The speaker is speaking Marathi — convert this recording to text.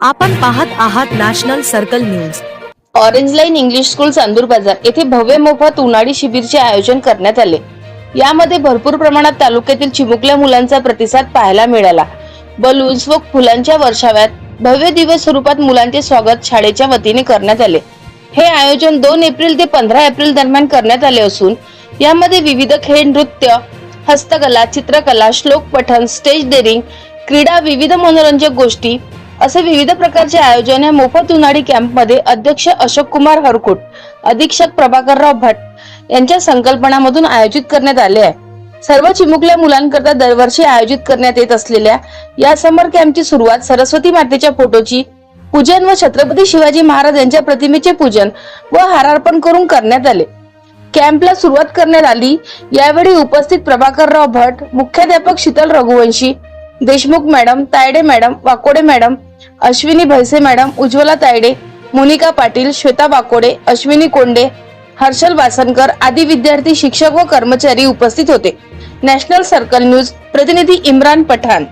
आपण पाहत आहात national circle news. Orange line English school Chandur Bazar येथे भव्य मोफत उन्हाळी शिबिरचे आयोजन करण्यात आले. यामध्ये भरपूर प्रमाणात तालुक्यातील चिमुकल्या मुलांचा प्रतिसाद पाहायला मिळाला. बलून्स व फुलांच्या वर्षाव्यात भव्य दिवस स्वरूपात मुलांचे स्वागत शाळेच्या वतीने करण्यात आले. हे आयोजन दोन एप्रिल ते पंधरा एप्रिल दरम्यान करण्यात आले असून यामध्ये विविध खेळ नृत्य हस्तकला चित्रकला श्लोक पठण स्टेज डेअरिंग क्रीडा विविध मनोरंजक गोष्टी असे विविध प्रकारचे आयोजन या मोफत उन्हाळी कॅम्पमध्ये अध्यक्ष अशोक कुमार हरकुट अधीक्षक प्रभाकरराव भट यांच्या संकल्पनामधून आयोजित करण्यात आले आहे. सर्व चिमुकल्या मुलांकरता दरवर्षी आयोजित करण्यात येत असलेल्या या समर कॅम्पची सुरुवात सरस्वती मातेच्या फोटोची पूजन व छत्रपती शिवाजी महाराज यांच्या प्रतिमेचे पूजन व हारार्पण करून करण्यात आले. कॅम्पला सुरुवात करण्यात आली. यावेळी उपस्थित प्रभाकरराव भट मुख्याध्यापक Sheetal Raghuvanshi Deshmukh madam Tayde madam Wakode madam Ashwini Bhaise madam Ujjwala Tayde Monika Patil Shweta Wakode Ashwini Konde Harshal Wasankar आदी विद्यार्थी शिक्षक व कर्मचारी उपस्थित होते. नॅशनल सर्कल न्यूज प्रतिनिधी इम्रान पठाण.